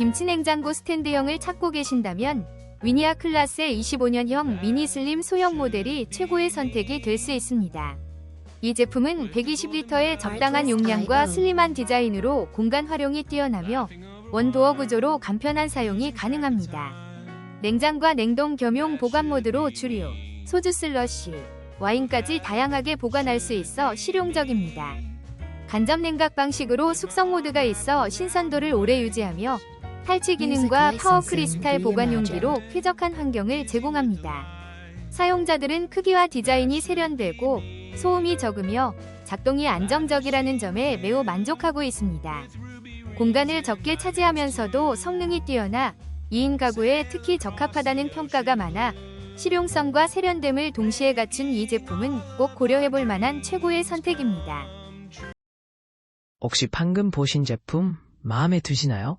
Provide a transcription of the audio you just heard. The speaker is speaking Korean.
김치냉장고 스탠드형을 찾고 계신다면 위니아 클라스의 25년형 미니 슬림 소형 모델이 최고의 선택이 될 수 있습니다. 이 제품은 120리터의 적당한 용량과 슬림한 디자인으로 공간 활용이 뛰어나며 원도어 구조로 간편한 사용이 가능합니다. 냉장과 냉동 겸용 보관 모드로 주류, 소주 슬러시, 와인까지 다양하게 보관할 수 있어 실용적입니다. 간접 냉각 방식으로 숙성 모드가 있어 신선도를 오래 유지하며 탈취 기능과 파워 크리스탈 보관 용기로 쾌적한 환경을 제공합니다. 사용자들은 크기와 디자인이 세련되고 소음이 적으며 작동이 안정적이라는 점에 매우 만족하고 있습니다. 공간을 적게 차지하면서도 성능이 뛰어나 2인 가구에 특히 적합하다는 평가가 많아 실용성과 세련됨을 동시에 갖춘 이 제품은 꼭 고려해볼 만한 최고의 선택입니다. 혹시 방금 보신 제품 마음에 드시나요?